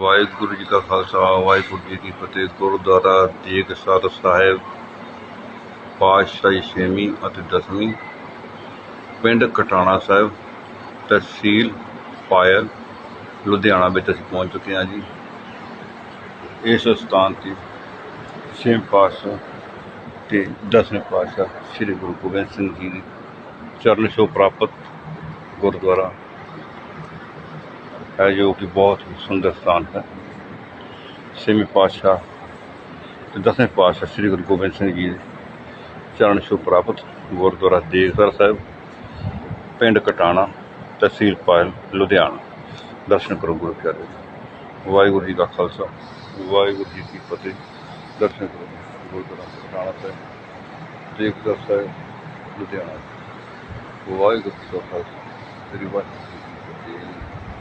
ਵਾਹਿਗੁਰੂ ਜੀ ਕਾ ਖਾਲਸਾ, ਵਾਹਿਗੁਰੂ ਜੀ ਕੀ ਫਤਿਹ। ਗੁਰਦੁਆਰਾ ਤੇਗ ਤੇਗਸਰ ਸਾਹਿਬ, ਪਾਤਸ਼ਾਹੀ ਛੇਵੀਂ ਅਤੇ ਦਸਵੀਂ। ਪਿੰਡ ਕਟਾਣਾ ਸਾਹਿਬ, ਤਹਿਸੀਲ ਪਾਇਲ, ਲੁਧਿਆਣਾ ਵਿੱਚ ਅਸੀਂ ਪਹੁੰਚ ਚੁੱਕੇ ਹਾਂ ਜੀ। ਇਸ ਸਥਾਨ ਤੇ ਛੇਵੇਂ ਪਾਤਸ਼ਾਹ ਤੇ ਦਸਵੇਂ ਪਾਤਸ਼ਾਹ ਸ੍ਰੀ ਗੁਰੂ ਗੋਬਿੰਦ ਸਿੰਘ ਜੀ ਦੀ ਚਰਨ ਛੋਹ ਪ੍ਰਾਪਤ ਗੁਰਦੁਆਰਾ ਹੈ, ਜੋ ਕਿ ਬਹੁਤ ਹੀ ਸੁੰਦਰ ਸਥਾਨ ਹੈ। ਛੇਵੇਂ ਪਾਤਸ਼ਾਹ ਤੇ ਦਸਵੇਂ ਪਾਤਸ਼ਾਹ ਸ੍ਰੀ ਗੁਰੂ ਗੋਬਿੰਦ ਸਿੰਘ ਜੀ ਦੇ ਚਰਨ ਛੋਹ ਪ੍ਰਾਪਤ, ਗੁਰਦੁਆਰਾ ਦੇਗਸਰ ਸਾਹਿਬ, ਪਿੰਡ ਕਟਾਣਾ, ਤਹਿਸੀਲ ਪਾਇਲ, ਲੁਧਿਆਣਾ। ਦਰਸ਼ਨ ਕਰੋ ਗੁਰੂ ਪਿਆਰੇ। ਵਾਹਿਗੁਰੂ ਜੀ ਕਾ ਖਾਲਸਾ, ਵਾਹਿਗੁਰੂ ਜੀ ਕੀ ਫਤਿਹ। ਦਰਸ਼ਨ ਕਰੋ ਗੁਰਦੁਆਰਾ ਕਟਾਣਾ ਸਾਹਿਬ ਦੇਗਸਰ ਸਾਹਿਬ, ਲੁਧਿਆਣਾ। ਵਾਹਿਗੁਰੂ ਜੀ ਕਾ ਖਾਲਸਾ, ਸ੍ਰੀ ਵਾਹਿਗੁਰੂ ਜੀ ਕੀ ਫਤਿਹ।